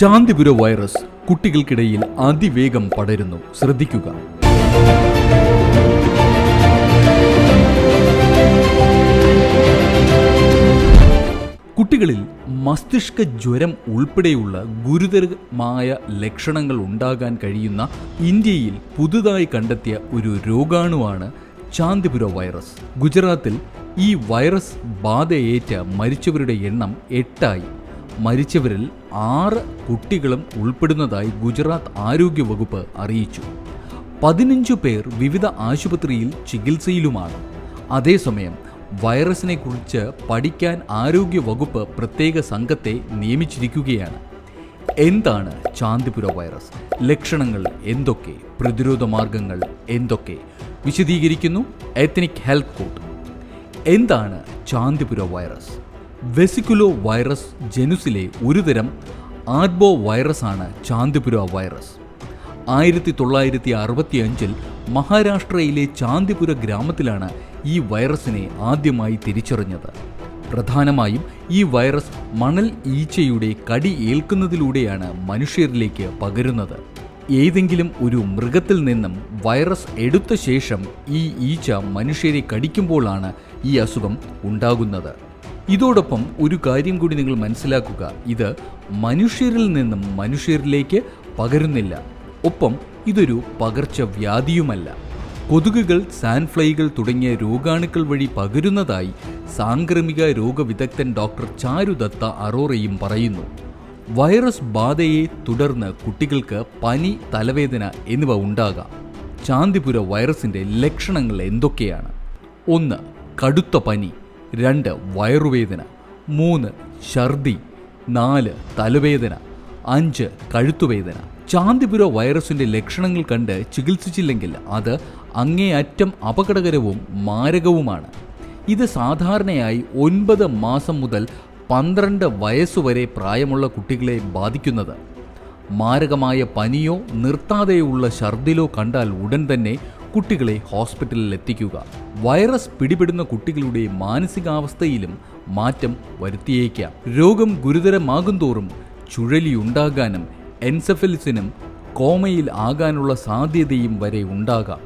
ശാന്തിപുര virus കുട്ടികൾക്കിടയിൽ അതിവേഗം പടരുന്നു. ശ്രദ്ധിക്കുക. കുട്ടികളിൽ മസ്തിഷ്ക ജ്വരം ഉൾപ്പെടെയുള്ള ഗുരുതരമായ ലക്ഷണങ്ങൾ ഉണ്ടാകാൻ കഴിയുന്ന ഇന്ത്യയിൽ പുതുതായി കണ്ടെത്തിയ ഒരു രോഗാണുവാണ് ചാന്തിപുര വൈറസ്. ഗുജറാത്തിൽ ഈ വൈറസ് ബാധയേറ്റ മരിച്ചവരുടെ എണ്ണം എട്ടായി. മരിച്ചവരിൽ ആറ് കുട്ടികളും ഉൾപ്പെടുന്നതായി ഗുജറാത്ത് ആരോഗ്യവകുപ്പ് അറിയിച്ചു. പതിനഞ്ചു പേർ വിവിധ ആശുപത്രിയിൽ ചികിത്സയിലുമാണ്. അതേസമയം വൈറസിനെ കുറിച്ച് പഠിക്കാൻ ആരോഗ്യവകുപ്പ് പ്രത്യേക സംഘത്തെ നിയമിച്ചിരിക്കുകയാണ്. എന്താണ് ചാന്ദിപുര വൈറസ്? ലക്ഷണങ്ങൾ എന്തൊക്കെ? പ്രതിരോധ മാർഗങ്ങൾ എന്തൊക്കെ? വിശദീകരിക്കുന്നു എത്നിക് ഹെൽത്ത് കോഡ്. എന്താണ് ചാന്ദിപുര വൈറസ്? വെസിക്കുലോ വൈറസ് ജനുസിലെ ഒരുതരം ആഡ്ബോ വൈറസാണ് ചാന്ദിപുര വൈറസ്. ആയിരത്തി തൊള്ളായിരത്തി അറുപത്തി അഞ്ചിൽ മഹാരാഷ്ട്രയിലെ ചാന്ദിപുര ഗ്രാമത്തിലാണ് ഈ വൈറസിനെ ആദ്യമായി തിരിച്ചറിഞ്ഞത്. പ്രധാനമായും ഈ വൈറസ് മണൽ ഈച്ചയുടെ കടി ഏൽക്കുന്നതിലൂടെയാണ് മനുഷ്യരിലേക്ക് പകരുന്നത്. ഏതെങ്കിലും ഒരു മൃഗത്തിൽ നിന്നും വൈറസ് എടുത്ത ശേഷം ഈ ഈച്ച മനുഷ്യരെ കടിക്കുമ്പോഴാണ് ഈ അസുഖം ഉണ്ടാകുന്നത്. ഇതോടൊപ്പം ഒരു കാര്യം കൂടി നിങ്ങൾ മനസ്സിലാക്കുക. ഇത് മനുഷ്യരിൽ നിന്നും മനുഷ്യരിലേക്ക് പകരുന്നില്ല. ഒപ്പം ഇതൊരു പകർച്ചവ്യാധിയുമല്ല. കൊതുകുകൾ സാൻഫ്ലൈകൾ തുടങ്ങിയ രോഗാണുക്കൾ വഴി പകരുന്നതായി സാംക്രമിക രോഗവിദഗ്ധൻ ഡോക്ടർ ചാരുദത്ത അറോറയും പറയുന്നു. വൈറസ് ബാധയെ തുടർന്ന് കുട്ടികൾക്ക് പനി തലവേദന എന്നിവ ഉണ്ടാകാം. ചാന്തിപുര വൈറസിന്റെ ലക്ഷണങ്ങൾ എന്തൊക്കെയാണ്? ഒന്ന് കടുത്ത പനി. രണ്ട് വയറുവേദന മൂന്ന് ഛർദി നാല് തലവേദന അഞ്ച് കഴുത്തുവേദന. ചാന്തിപുര വൈറസിന്റെ ലക്ഷണങ്ങൾ കണ്ട് ചികിത്സിച്ചില്ലെങ്കിൽ അത് അങ്ങേയറ്റം അപകടകരവും മാരകവുമാണ്. ഇത് സാധാരണയായി ഒൻപത് മാസം മുതൽ പന്ത്രണ്ട് വയസ്സുവരെ പ്രായമുള്ള കുട്ടികളെ ബാധിക്കുന്നത്. മാരകമായ പനിയോ നിർത്താതെയുള്ള ഛർദിലോ കണ്ടാൽ ഉടൻ തന്നെ കുട്ടികളെ ഹോസ്പിറ്റലിൽ എത്തിക്കുക. വൈറസ് പിടിപെടുന്ന കുട്ടികളുടെ മാനസികാവസ്ഥയിലും മാറ്റം വരുത്തിയേക്കാം. രോഗം ഗുരുതരമാകും തോറും ചുഴലിയുണ്ടാകാനും എൻസെഫലിസിനും കോമയിൽ ആകാനുള്ള സാധ്യതയും വരെ ഉണ്ടാകാം.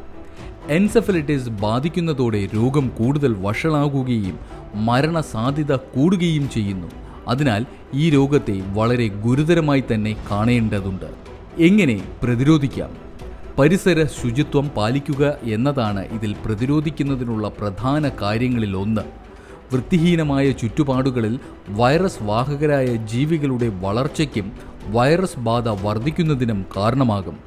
എൻസെഫലിറ്റിസ് ബാധിക്കുന്നതോടെ രോഗം കൂടുതൽ വഷളാകുകയും മരണസാധ്യത കൂടുകയും ചെയ്യുന്നു. അതിനാൽ ഈ രോഗത്തെ വളരെ ഗുരുതരമായി തന്നെ കാണേണ്ടതുണ്ട്. എങ്ങനെ പ്രതിരോധിക്കാം? പരിസര ശുചിത്വം പാലിക്കുക എന്നതാണ് ഇതിൽ പ്രതിരോധിക്കുന്നതിനുള്ള പ്രധാന കാര്യങ്ങളിൽ ഒന്ന് വൃത്തിഹീനമായ ചുറ്റുപാടുകളിൽ വൈറസ് വാഹകരായ ജീവികളുടെ വളർച്ചയ്ക്കും വൈറസ് ബാധ വർദ്ധിക്കുന്നതിനും കാരണമാകും.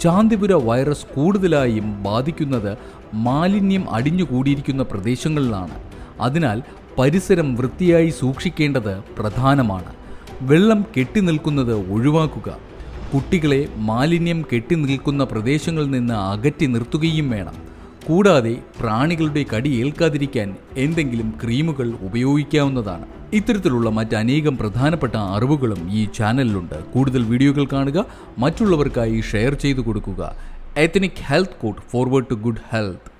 ചാന്തിപുര വൈറസ് കൂടുതലായും ബാധിക്കുന്നത് മാലിന്യം അടിഞ്ഞുകൂടിയിരിക്കുന്ന പ്രദേശങ്ങളിലാണ്. അതിനാൽ പരിസരം വൃത്തിയായി സൂക്ഷിക്കേണ്ടത് പ്രധാനമാണ്. വെള്ളം കെട്ടിനിൽക്കുന്നത് ഒഴിവാക്കുക. കുട്ടികളെ മാലിന്യം കെട്ടി നിൽക്കുന്ന പ്രദേശങ്ങളിൽ നിന്ന് അകറ്റി നിർത്തുകയും വേണം. കൂടാതെ പ്രാണികളുടെ കടി ഏൽക്കാതിരിക്കാൻ എന്തെങ്കിലും ക്രീമുകൾ ഉപയോഗിക്കാവുന്നതാണ്. ഇത്തരത്തിലുള്ള മറ്റനേകം പ്രധാനപ്പെട്ട അറിവുകളും ഈ ചാനലിലുണ്ട്. കൂടുതൽ വീഡിയോകൾ കാണുക മറ്റുള്ളവർക്കായി ഷെയർ ചെയ്തു കൊടുക്കുക. Ethnic health code forward to good health